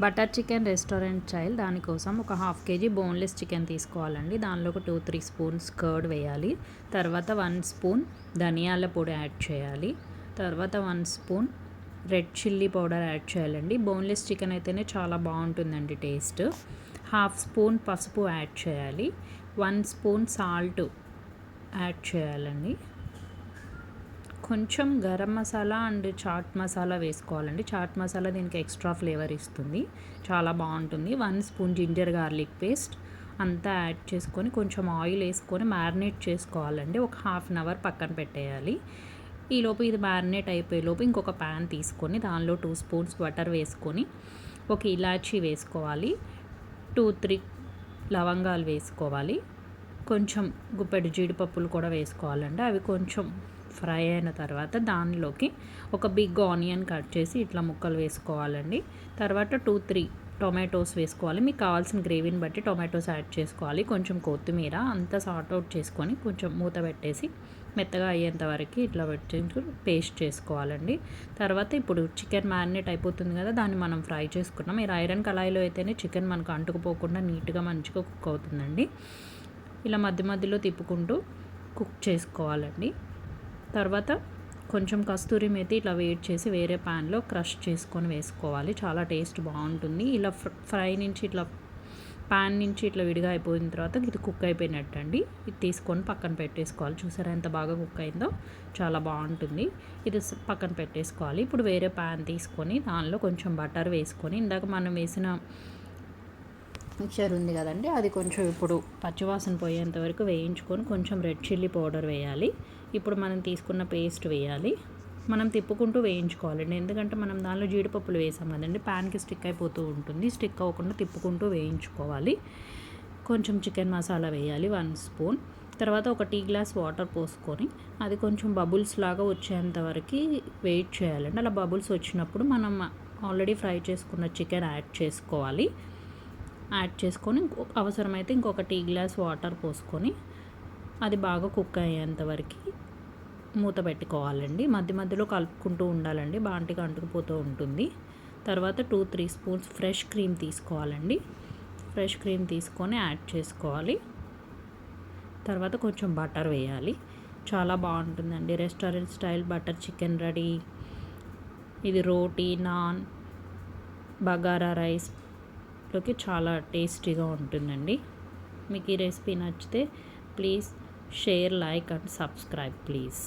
Butter chicken restaurant చైల్ దానికోసం ఒక half KG boneless chicken తీసుకోవాలండి. దానిలో ఒక టూ త్రీ స్పూన్స్ కర్డ్ వేయాలి. తర్వాత వన్ స్పూన్ ధనియాల పొడి యాడ్ చేయాలి. తర్వాత one spoon red chilli powder add చేయాలండి. బోన్లెస్ చికెన్ అయితేనే చాలా బాగుంటుందండి టేస్ట్. హాఫ్ స్పూన్ పసుపు యాడ్ చేయాలి. వన్ స్పూన్ సాల్ట్ యాడ్ చేయాలండి. కొంచెం గరం మసాలా అండ్ చాట్ మసాలా వేసుకోవాలండి. చాట్ మసాలా దీనికి ఎక్స్ట్రా ఫ్లేవర్ ఇస్తుంది. చాలా బాగుంటుంది. One spoon ginger garlic paste అంతా యాడ్ చేసుకొని కొంచెం ఆయిల్ వేసుకొని మ్యారినేట్ చేసుకోవాలండి. ఒక హాఫ్ అన్ అవర్ పక్కన పెట్టేయాలి. ఈలోపు ఇది మ్యారినేట్ అయిపోయేలోపు ఇంకొక ప్యాన్ తీసుకొని దానిలో టూ స్పూన్స్ బటర్ వేసుకొని ఒక ఇలాచీ వేసుకోవాలి. టూ త్రీ లవంగాలు వేసుకోవాలి. కొంచెం గుప్పెడు జీడిపప్పులు కూడా వేసుకోవాలండి. అవి కొంచెం ఫ్రై అయిన తర్వాత దానిలోకి ఒక బిగ్ ఆనియన్ కట్ చేసి ఇట్లా ముక్కలు వేసుకోవాలండి. తర్వాత టూ త్రీ టొమాటోస్ వేసుకోవాలి. మీకు కావాల్సిన గ్రేవీని బట్టి టొమాటోస్ యాడ్ చేసుకోవాలి. కొంచెం కొత్తిమీర అంతా సార్ట్ అవుట్ చేసుకొని కొంచెం మూత పెట్టేసి మెత్తగా అయ్యేంత వరకు ఇట్లా పెట్టి పేస్ట్ చేసుకోవాలండి. తర్వాత ఇప్పుడు చికెన్ మ్యారినేట్ అయిపోతుంది కదా దాన్ని మనం ఫ్రై చేసుకున్నాం. మీరు ఐరన్ కళాయిలో అయితేనే చికెన్ మనకు అంటుకుపోకుండా నీట్గా మంచిగా కుక్ అవుతుందండి. ఇలా మధ్య మధ్యలో తిప్పుకుంటూ కుక్ చేసుకోవాలండి. తర్వాత కొంచెం కస్తూరి మెతి ఇట్లా వేడి చేసి వేరే ప్యాన్లో క్రష్ చేసుకొని వేసుకోవాలి. చాలా టేస్ట్ బాగుంటుంది. ఇలా ఫ్రై నుంచి ఇట్లా ప్యాన్ నుంచి ఇట్లా విడిగా అయిపోయిన తర్వాత ఇది కుక్ అయిపోయినట్టు అండి ఇది తీసుకొని పక్కన పెట్టేసుకోవాలి. చూసారా ఎంత బాగా కుక్ అయిందో? చాలా బాగుంటుంది. ఇది పక్కన పెట్టేసుకోవాలి. ఇప్పుడు వేరే ప్యాన్ తీసుకొని దానిలో కొంచెం బటర్ వేసుకొని ఇందాక మనం వేసిన మిక్చర్ ఉంది కదండి అది కొంచెం ఇప్పుడు పచ్చివాసన పోయేంత వరకు వేయించుకొని కొంచెం రెడ్ చిల్లీ పౌడర్ వేయాలి. ఇప్పుడు మనం తీసుకున్న పేస్ట్ వేయాలి. మనం తిప్పుకుంటూ వేయించుకోవాలండి ఎందుకంటే మనం దానిలో జీడిపప్పులు వేసాం కదండి ప్యాన్కి స్టిక్ అయిపోతూ ఉంటుంది. స్టిక్ అవ్వకుండా తిప్పుకుంటూ వేయించుకోవాలి. కొంచెం చికెన్ మసాలా వేయాలి వన్ స్పూన్. తర్వాత ఒక టీ గ్లాస్ వాటర్ పోసుకొని అది కొంచెం బబుల్స్ లాగా వచ్చేంత వరకు వెయిట్ చేయాలండి. అలా బబుల్స్ వచ్చినప్పుడు మనం ఆల్రెడీ ఫ్రై చేసుకున్న చికెన్ యాడ్ చేసుకోవాలి. యాడ్ చేసుకొని అవసరమైతే ఇంకొక టీ గ్లాస్ వాటర్ పోసుకొని అది బాగా కుక్ అయ్యేంతవరకు మూత పెట్టుకోవాలండి. మధ్య మధ్యలో కలుపుకుంటూ ఉండాలండి. బాంటిగా అంటుకుపోతూ ఉంటుంది. తర్వాత two three spoons fresh cream తీసుకోవాలండి. ఫ్రెష్ క్రీమ్ తీసుకొని యాడ్ చేసుకోవాలి. తర్వాత కొంచెం బటర్ వేయాలి. చాలా బాగుంటుందండి. Restaurant style butter chicken ready. ఇది రోటీ నాన్ బగారా రైస్ లోకి చాలా టేస్టీగా ఉంటుందండి. మీకు ఈ రెసిపీ నచ్చితే please share like and subscribe please.